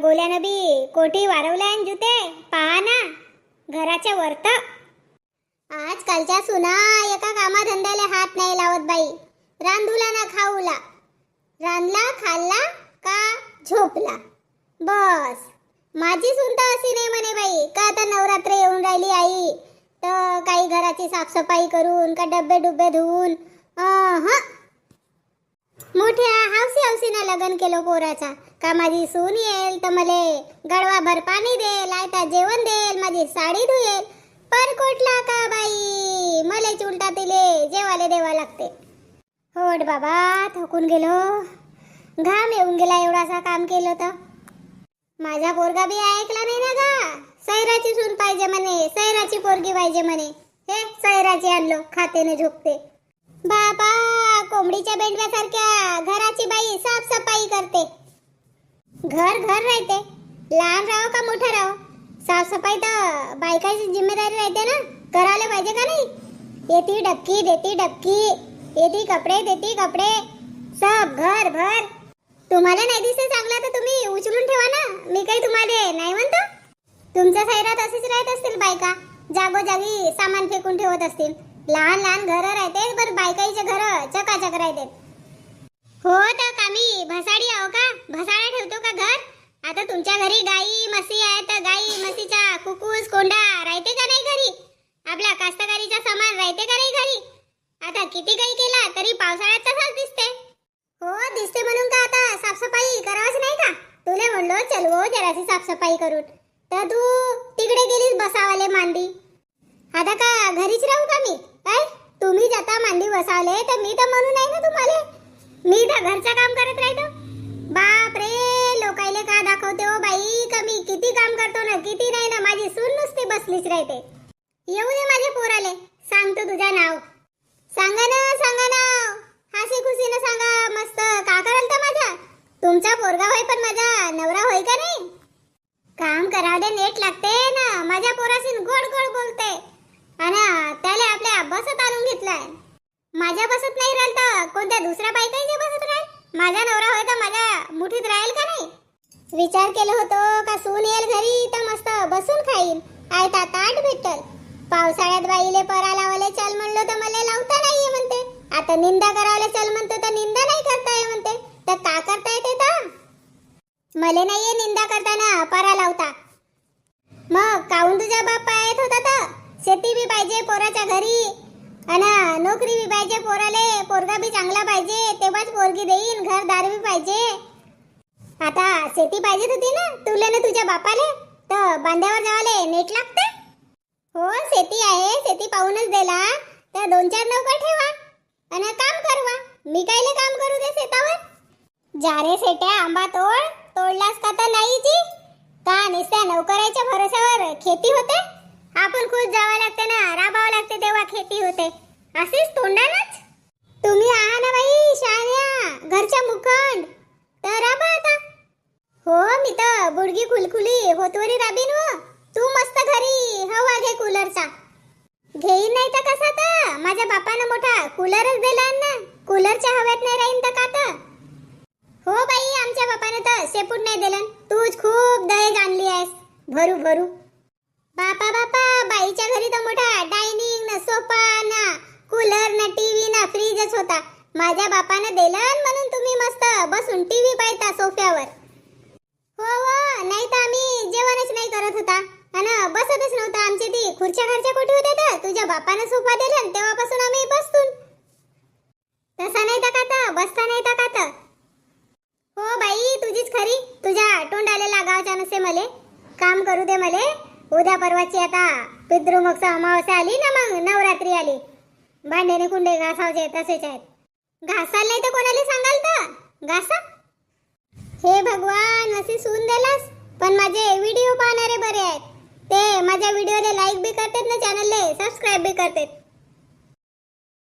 गोल्यानं बी कोठी वाढवलाय जुते? पहा ना घराच्या वरत. आजकालच्या सुना एका कामाधंद्याला हात नाही लावत बाई. रांधूला ना खाऊला. रांधला खाल्ला का झोपला? बस. माझी सुनता अशी नाही म्हणे बाई. का आता नवरात्र येऊन राहिली आई? तर काही घराची साफसफाई करून का डब्बे डुब्बे धुवून? हा. मोठ्या लग्न केलं पोराचा. का माझी सून येईल तर मले गडवाभर पाणी देईल आयता जेवण देईल माझी साडी धुयेल पर कुठला का बाई? मले चुलटा तिले जेवाले देवा लागते. होट बाबा थकून गेलो. घाम येऊन गेला एवढासा काम केलं तर. माझा पोरगा बी ऐकला नाही ना का सैराची सून पाहिजे म्हणे सैराची पोरगी पाहिजे म्हणे. हे सैराची आणलो खातेने झोपते. बाबा कोंबडीच्या बेंडव्यासारख्या घराची बाई साफसफाई करते. घर घर राहते. लहान राहो का मोठं राहो? साफसफाई तर बायकाची जिम्मेदारी राहते ना. करायला पाहिजे का नाही? येती डबकी देती डबकी. येती कपडे देते कपडे. सब घर भर. तुम्हाला नाही दिसते चांगला तर तुम्ही उचलून ठेवा ना. मी काही तुम्हाला नाही म्हणतो. तुमच्या सैरात असेच राहत असतील बायका. जागोजागी सामान फेकून ठेवत असतील. लहान लहान घरं राहते पण बायकाईचे घर चकाचक राहते. हो तर कामी भसाडी आहो का? भसाडा ठेवतो का घर? आता तुमच्या घरी गाई म्हशी आहे तर गाई म्हशीचा कुकूस कोंडा राहते का नाही घरी? आपल्या कास्तकारीचा सामान राहते का नाही घरी? आता किती काही केला तरी पावसाळ्यात तसाच दिसते. हो दिसते म्हणून का आता साफसफाई करावंच नाही का? तुले म्हणलो चल हो जराशी साफसफाई करून. तर तू तिकडे गेलीस बसावाले मांडी. आता का घरीच राहू का मी? काय तुम्ही जाता मांडी बसावले तर मी तर म्हणू नाही ना तुम्हाला? मी तर घरचं काम करत राहतो. बाप रे लोकायले का दाखवते हो बाई? का मी किती काम करतो ना किती नाही ना माझी सून नुसती बसलीच राहते. येऊ दे माझ्या पोराले सांगतो तुझं नाव. सांगा ना सांगा ना हसी खुशीनं सांगा मस्त. का कराल तर माझ्या तुमचा पोरगा होय पण माझा नवरा होय का नाही? काम करावले नेट लागते ना माझ्या पोराशी गोड गोड बोलते आणि त्याला आपल्या बसत आणून घेतलाय माझ्या बसत नाही राहिल तर कोणत्या दुसऱ्या बायकाईच्या बसत राहील माझा नवरा होय तर माझ्या राहील का नाही? विचार केलं होतं का सून येईल घरी तर मस्त बसून खाईल. आयता ताट भेटल. पावसाळ्यात बाईले परा लावाले चल म्हणलो तर मला लावता नाहीये म्हणते. आता निंदा करावले चल म्हणतो तर निंदा नाही करता ये म्हणते. तर का करता येते तर? मले नाहीये निंदा करताना परा लावता. मग काऊन तुझा बाप्पा येत होता तर? शेती बी पाहिजे पोराच्या घरी. अन नोकरी बी पाहिजे पोराले पोरगा बी चांगला पाहिजे तेव्हाच पोरगी देईन घरदार बी पाहिजे. आता शेती पाहिजे होती ना तुले ना तुझ्या बापाले? तर बांध्यावर जावाले नेट लागते? हो शेती आहे शेती पाहूनच दिला. तर दोन चार नौका ठेवा आणि काम करवा. मी कायले काम करू दे शेतावर? जा रे सेट्या आंबा तोड. तोडलास का तर नाही जी? का निस्त्या नौकराच्या भरोश्यावर खेती होते? आपण खुश जावं लागते ना राबावं लागते तेव्हा खेती होते. असेच तोंडानच तुम्ही आहा ना बाई शान्या घरच्या मुखंड तर राबा आता हो गुडगी कुलकुली खुलखुली होतवरी राबीन हो तू मस्त घरी हवा घे कूलरचा. घेईन नाही तर कसा तर? माझ्या बापानं मोठा कूलरच दिला ना. कूलरच्या हव्यात नाही राहीन तर का तर? हो बाई आमच्या बापानं तर शेपूट नाही दिलं. तूच खूप दहेज आणली आहेस. भरू भरू. बापा बापा बाईच्या घरी तर मोठा डायनिंग ना सोफा ना कूलर ना टीव्ही ना फ्रीजच होता. माझ्या बापानं दिलं म्हणून तुम्ही मस्त बसून टीव्ही पाहता सोफ्यावर. हो हो. नाही तर आम्ही जेवणच नाही करत होता. आणि बसतच नव्हता आमची ती. खुर्च्या घरच्या कुठे होत्या तर तुझ्या बापानं सोफा दिला तेव्हापासून आम्ही बसतून. तसा नाही तर का तर बसता नाही तर का तर हो बाई तुझीच खरी. तुझ्या तोंडाला लागावच्या नसे मले. काम करू दे मले. उद्या परवाची आता पितृमोक्ष अमावस्या आली ना मग नवरात्री आली. भांडेने कुंडे घासावचे तसेच आहेत. घासाल नाही तर कोणाला सांगाल तर? घासा. हे भगवान असे सून दिलास पण माझे व्हिडिओ पाहणारे बरे आहेत. ते माझ्या व्हिडिओला लाईक बी करतात ना चॅनलला सबस्क्राईब बी करतात.